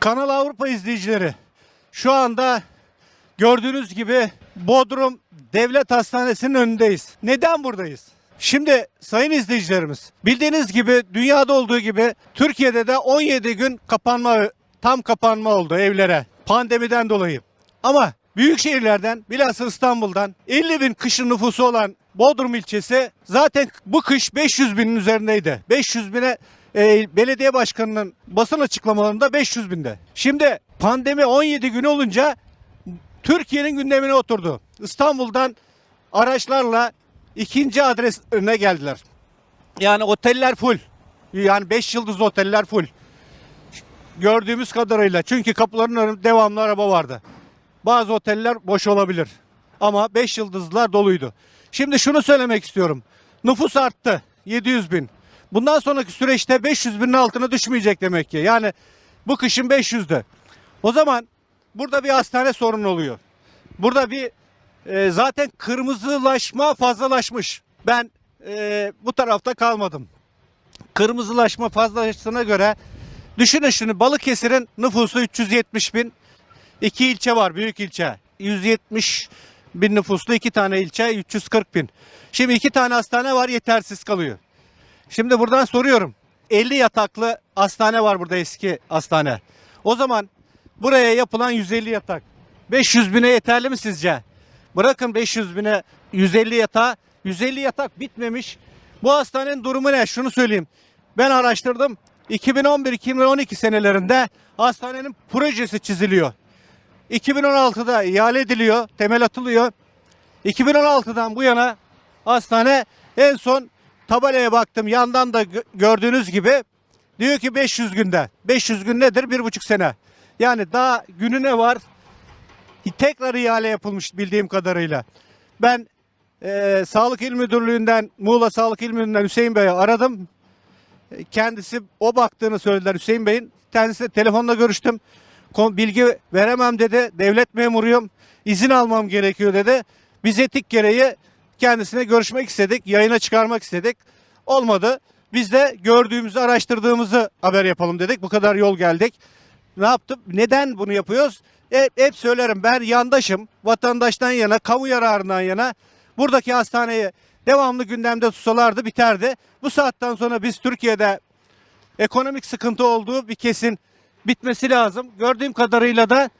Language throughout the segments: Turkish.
Kanal Avrupa izleyicileri şu anda gördüğünüz gibi Bodrum Devlet Hastanesi'nin önündeyiz. Neden buradayız? Şimdi sayın izleyicilerimiz bildiğiniz gibi dünyada olduğu gibi Türkiye'de de 17 gün kapanma tam kapanma oldu evlere pandemiden dolayı. Ama büyük şehirlerden bilhassa İstanbul'dan 50 bin kışın nüfusu olan Bodrum ilçesi zaten bu kış 500 binin üzerindeydi. 500 bine e, belediye başkanının basın açıklamalarında 500 binde. Şimdi pandemi 17 gün olunca Türkiye'nin gündemine oturdu. İstanbul'dan araçlarla ikinci adresine geldiler. Yani oteller full. Yani 5 yıldız oteller full. Gördüğümüz kadarıyla. Çünkü kapıların devamlı araba vardı. Bazı oteller boş olabilir. Ama 5 yıldızlar doluydu. Şimdi şunu söylemek istiyorum. Nüfus arttı. 700 bin. Bundan sonraki süreçte 500 binin altına düşmeyecek demek ki. Yani bu kışın 500'dü. O zaman burada bir hastane sorunu oluyor. Burada bir e, zaten kırmızılaşma fazlalaşmış. Ben e, bu tarafta kalmadım. Kırmızılaşma fazlalaştığına göre düşünün şunu Balıkesir'in nüfusu 370 bin. İki ilçe var büyük ilçe. 170 bin nüfuslu iki tane ilçe 340 bin. Şimdi iki tane hastane var yetersiz kalıyor. Şimdi buradan soruyorum. 50 yataklı hastane var burada eski hastane. O zaman buraya yapılan 150 yatak 500 bine yeterli mi sizce? Bırakın 500 bine 150 yatağı 150 yatak bitmemiş. Bu hastanenin durumu ne? Şunu söyleyeyim. Ben araştırdım. 2011-2012 senelerinde hastanenin projesi çiziliyor. 2016'da ihale ediliyor, temel atılıyor. 2016'dan bu yana hastane en son tabelaya baktım yandan da gö- gördüğünüz gibi diyor ki 500 günde. 500 gün nedir? Bir buçuk sene. Yani daha gününe var. Tekrar ihale yapılmış bildiğim kadarıyla. Ben eee, Sağlık İl Müdürlüğü'nden Muğla Sağlık İl Müdürlüğü'nden Hüseyin Bey'i aradım. E, Kendisi o baktığını söylediler Hüseyin Bey'in. Kendisiyle telefonla görüştüm. Bilgi veremem dedi. Devlet memuruyum. İzin almam gerekiyor dedi. Biz etik gereği kendisine görüşmek istedik. Yayına çıkarmak istedik. Olmadı. Biz de gördüğümüzü, araştırdığımızı haber yapalım dedik. Bu kadar yol geldik. Ne yaptım? Neden bunu yapıyoruz? Hep, hep söylerim ben yandaşım. Vatandaştan yana, kamu yararından yana. Buradaki hastaneyi devamlı gündemde tutsalardı biterdi. Bu saatten sonra biz Türkiye'de ekonomik sıkıntı olduğu bir kesin bitmesi lazım. Gördüğüm kadarıyla da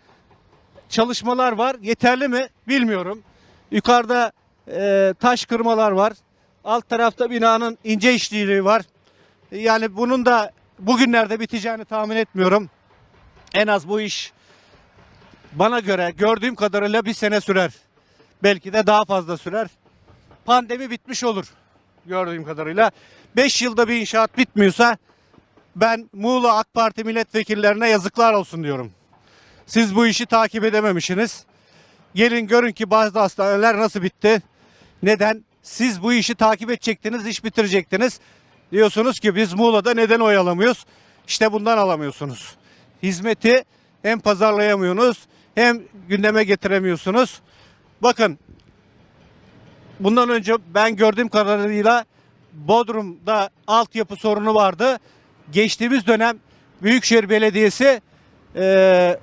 çalışmalar var. Yeterli mi bilmiyorum. Yukarıda e, taş kırmalar var. Alt tarafta binanın ince işçiliği var. Yani bunun da bugünlerde biteceğini tahmin etmiyorum. En az bu iş bana göre gördüğüm kadarıyla bir sene sürer. Belki de daha fazla sürer. Pandemi bitmiş olur gördüğüm kadarıyla. 5 yılda bir inşaat bitmiyorsa ben Muğla AK Parti milletvekillerine yazıklar olsun diyorum. Siz bu işi takip edememişsiniz. Gelin görün ki bazı hastaneler nasıl bitti. Neden? Siz bu işi takip edecektiniz, iş bitirecektiniz. Diyorsunuz ki biz Muğla'da neden oy alamıyoruz? İşte bundan alamıyorsunuz. Hizmeti hem pazarlayamıyorsunuz hem gündeme getiremiyorsunuz. Bakın bundan önce ben gördüğüm kadarıyla Bodrum'da altyapı sorunu vardı. Geçtiğimiz dönem Büyükşehir Belediyesi eee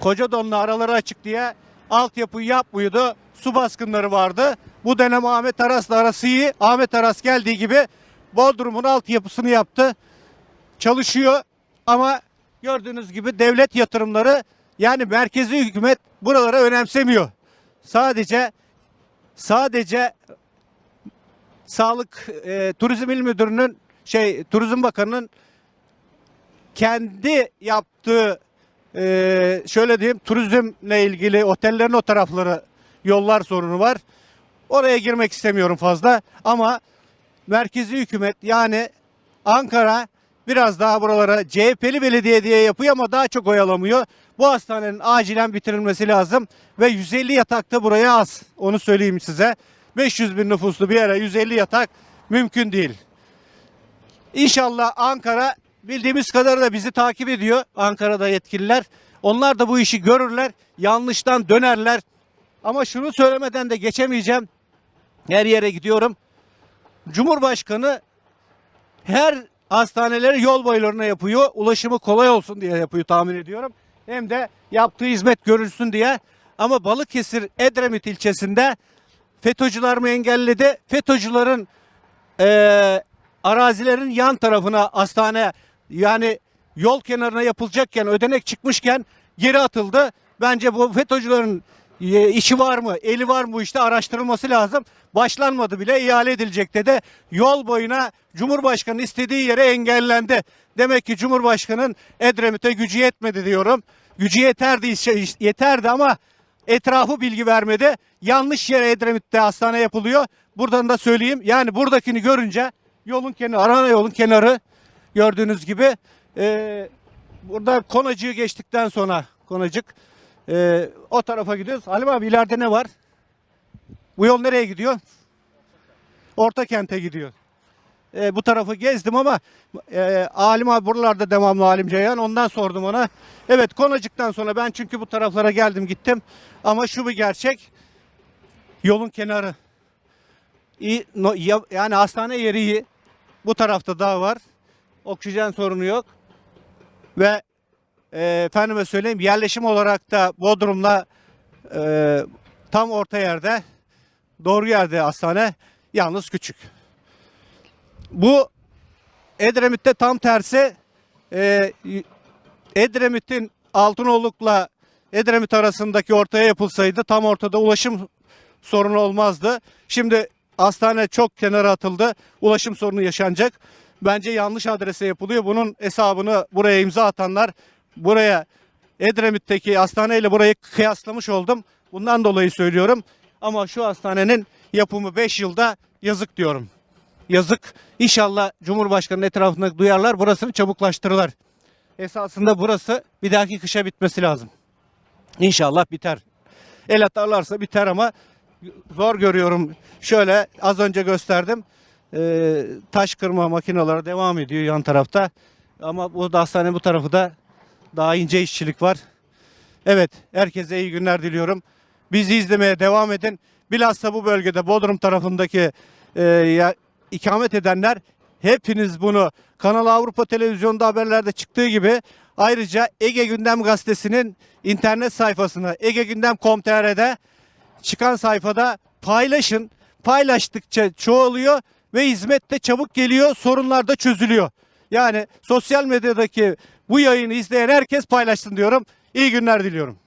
Kocadon'la araları açık diye altyapıyı yapmıyordu. Su baskınları vardı. Bu dönem Ahmet Aras'la arası iyi. Ahmet Aras geldiği gibi Bodrum'un altyapısını yaptı. Çalışıyor ama gördüğünüz gibi devlet yatırımları yani merkezi hükümet buralara önemsemiyor. Sadece sadece Sağlık e, Turizm İl Müdürü'nün şey Turizm Bakanı'nın kendi yaptığı e, şöyle diyeyim turizmle ilgili otellerin o tarafları yollar sorunu var. Oraya girmek istemiyorum fazla ama merkezi hükümet yani Ankara biraz daha buralara CHP'li belediye diye yapıyor ama daha çok oyalamıyor. Bu hastanenin acilen bitirilmesi lazım ve 150 yatakta buraya az. Onu söyleyeyim size. 500 bin nüfuslu bir yere 150 yatak mümkün değil. İnşallah Ankara bildiğimiz kadarıyla bizi takip ediyor. Ankara'da yetkililer. Onlar da bu işi görürler. Yanlıştan dönerler. Ama şunu söylemeden de geçemeyeceğim. Her yere gidiyorum. Cumhurbaşkanı her hastaneleri yol boylarına yapıyor. Ulaşımı kolay olsun diye yapıyor tahmin ediyorum. Hem de yaptığı hizmet görülsün diye. Ama Balıkesir Edremit ilçesinde FETÖ'cüler mi engelledi? FETÖ'cülerin eee arazilerin yan tarafına hastane yani yol kenarına yapılacakken ödenek çıkmışken geri atıldı. Bence bu FETÖ'cülerin e, işi var mı, eli var mı bu işte araştırılması lazım. Başlanmadı bile ihale edilecek dedi. Yol boyuna Cumhurbaşkanı istediği yere engellendi. Demek ki Cumhurbaşkanı'nın Edremit'e gücü yetmedi diyorum. Gücü yeterdi, yeterdi ama etrafı bilgi vermedi. Yanlış yere Edremit'te hastane yapılıyor. Buradan da söyleyeyim. Yani buradakini görünce yolun kenarı, ana yolun kenarı gördüğünüz gibi e, burada Konacı'yı geçtikten sonra Konacık e, o tarafa gidiyoruz. Halim abi ileride ne var? Bu yol nereye gidiyor? Orta kente gidiyor. E, bu tarafı gezdim ama e, Alim abi buralarda devamlı Alim Ceyhan. Ondan sordum ona. Evet Konacık'tan sonra ben çünkü bu taraflara geldim gittim. Ama şu bir gerçek. Yolun kenarı. İyi, no- ya- yani hastane yeri iyi. Bu tarafta dağ var. Oksijen sorunu yok. Ve e, efendime söyleyeyim yerleşim olarak da Bodrum'la e, tam orta yerde doğru yerde hastane yalnız küçük. Bu Edremit'te tam tersi e, Edremit'in Altınoluk'la Edremit arasındaki ortaya yapılsaydı tam ortada ulaşım sorunu olmazdı. Şimdi hastane çok kenara atıldı. Ulaşım sorunu yaşanacak. Bence yanlış adrese yapılıyor. Bunun hesabını buraya imza atanlar buraya Edremit'teki hastaneyle burayı kıyaslamış oldum. Bundan dolayı söylüyorum. Ama şu hastanenin yapımı 5 yılda yazık diyorum. Yazık. İnşallah Cumhurbaşkanı'nın etrafında duyarlar. Burasını çabuklaştırırlar. Esasında burası bir dahaki kışa bitmesi lazım. İnşallah biter. El atarlarsa biter ama zor görüyorum. Şöyle az önce gösterdim. Ee, taş kırma makineleri devam ediyor yan tarafta. Ama bu hastane bu tarafı da daha ince işçilik var. Evet, herkese iyi günler diliyorum. Bizi izlemeye devam edin. Bilhassa bu bölgede Bodrum tarafındaki e, ya, ikamet edenler hepiniz bunu Kanal Avrupa Televizyon'da haberlerde çıktığı gibi ayrıca Ege Gündem Gazetesi'nin internet sayfasına egegündem.com.tr'de çıkan sayfada paylaşın. Paylaştıkça çoğalıyor ve hizmet de çabuk geliyor, sorunlar da çözülüyor. Yani sosyal medyadaki bu yayını izleyen herkes paylaşsın diyorum. İyi günler diliyorum.